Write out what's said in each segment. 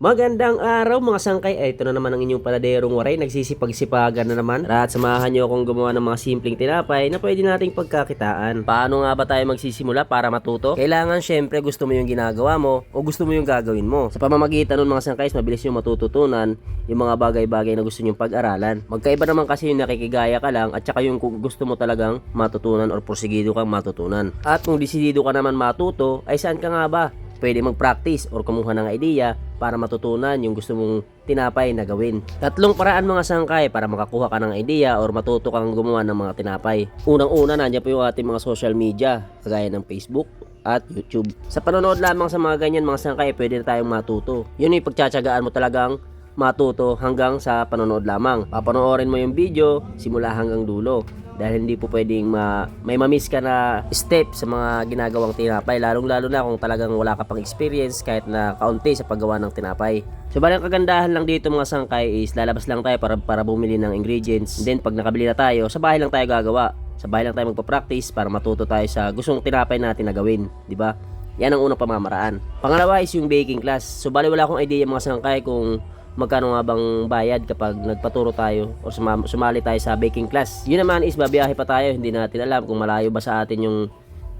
Magandang araw mga sangkay. Ay, ito na naman ang inyong paladerong waray. Nagsisipag-sipagan na naman. Tara at samahan nyo akong gumawa ng mga simpleng tinapay na pwede nating pagkakitaan. Paano nga ba tayo magsisimula para matuto? Kailangan syempre gusto mo yung ginagawa mo o gusto mo yung gagawin mo. Sa pamamagitan ng mga sangkay, mabilis nyo matututunan yung mga bagay-bagay na gusto nyo pag-aralan. Magkaiba naman kasi yung nakikigaya ka lang at saka yung kung gusto mo talagang matutunan or porsigido kang matutunan. At kung desidido ka naman matuto, ay saan ka nga ba? Pwede mag-practice or kumuha ng idea para matutunan yung gusto mong tinapay na gawin. Tatlong paraan mga sangkay para makakuha ka ng idea or matuto kang gumawa ng mga tinapay. Unang-una, nandiyan po yung ating mga social media, kagaya ng Facebook, at YouTube. Sa panonood lamang sa mga ganyan mga sangkay, pwede na tayong matuto. Yun yung pagtsatsagaan mo talagang matuto hanggang sa panonood lamang. Papanoorin mo yung video simula hanggang dulo dahil hindi po pwedeng ma may mamiss ka na step sa mga ginagawang tinapay. Lalong lalo na kung talagang wala ka pang experience kahit na kaunti sa paggawa ng tinapay. So bali ang kagandahan lang dito mga sangkay is lalabas lang tayo para, para bumili ng ingredients. Then pag nakabili na tayo sa bahay lang tayo gagawa. Sa bahay lang tayo magpa-practice para matuto tayo sa gustong tinapay natin na gawin di ba? Yan ang unang pamamaraan. Pangalawa is yung baking class. So bali wala akong idea mga sangkay kung magkano nga bang bayad kapag nagpaturo tayo o suma- sumali tayo sa baking class. Yun naman is babiyahe pa tayo, hindi natin alam kung malayo ba sa atin yung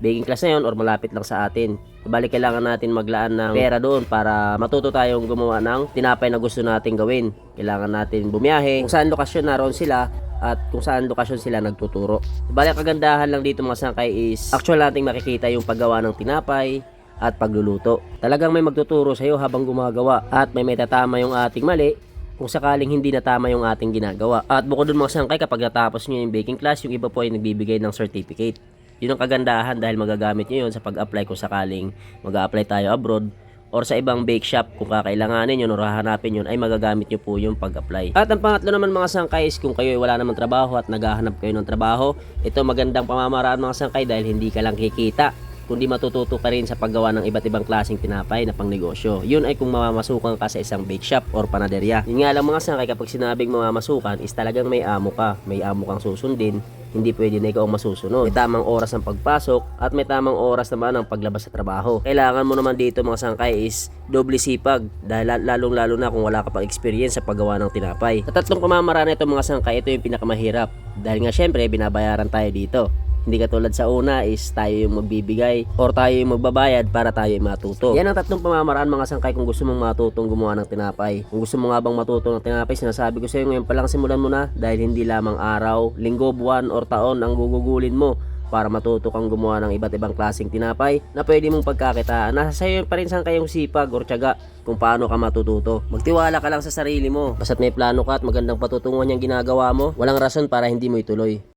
baking class na yun or malapit lang sa atin. Bali kailangan natin maglaan ng pera doon para matuto tayong gumawa ng tinapay na gusto nating gawin. Kailangan natin bumiyahe. Kung saan lokasyon naroon sila at kung saan lokasyon sila nagtuturo. Bali kagandahan lang dito mga sangkay is actual nating makikita yung paggawa ng tinapay, at pagluluto. Talagang may magtuturo sa iyo habang gumagawa at may metatama yung ating mali kung sakaling hindi natama yung ating ginagawa. At bukod dun mga sangkay, kapag natapos nyo yung baking class, yung iba po ay nagbibigay ng certificate. Yun ang kagandahan dahil magagamit nyo yun sa pag-apply kung sakaling mag-apply tayo abroad or sa ibang bake shop kung kakailanganin yun or hahanapin yun ay magagamit nyo po yung pag-apply. At ang pangatlo naman mga sangkay is kung kayo ay wala namang trabaho at naghahanap kayo ng trabaho, ito magandang pamamaraan mga sangkay dahil hindi ka lang kikita kundi matututo ka rin sa paggawa ng iba't ibang klaseng tinapay na pangnegosyo. Yun ay kung mamamasukan ka sa isang bake shop or panaderya. Yun nga lang mga sangkay kapag sinabing mamamasukan is talagang may amo ka, may amo kang susundin, hindi pwede na ikaw ang masusunod. May tamang oras ng pagpasok at may tamang oras naman ng paglabas sa trabaho. Kailangan mo naman dito mga sangkay is doble sipag dahil lalong lalo na kung wala ka pang experience sa paggawa ng tinapay. Sa tatlong pamamaraan ito mga sangkay, ito yung pinakamahirap dahil nga syempre binabayaran tayo dito. Hindi katulad sa una is tayo yung magbibigay or tayo yung magbabayad para tayo yung matuto. Yan ang tatlong pamamaraan mga sangkay kung gusto mong matutong gumawa ng tinapay. Kung gusto mo nga bang matuto ng tinapay, sinasabi ko sa iyo ngayon pa lang simulan mo na dahil hindi lamang araw, linggo, buwan or taon ang gugugulin mo para matuto kang gumawa ng iba't ibang klaseng tinapay na pwede mong pagkakitaan. Nasa sayo pa rin sang kayong sipag or tiyaga kung paano ka matututo. Magtiwala ka lang sa sarili mo. Basta't may plano ka at magandang patutunguhan yung ginagawa mo, walang rason para hindi mo ituloy.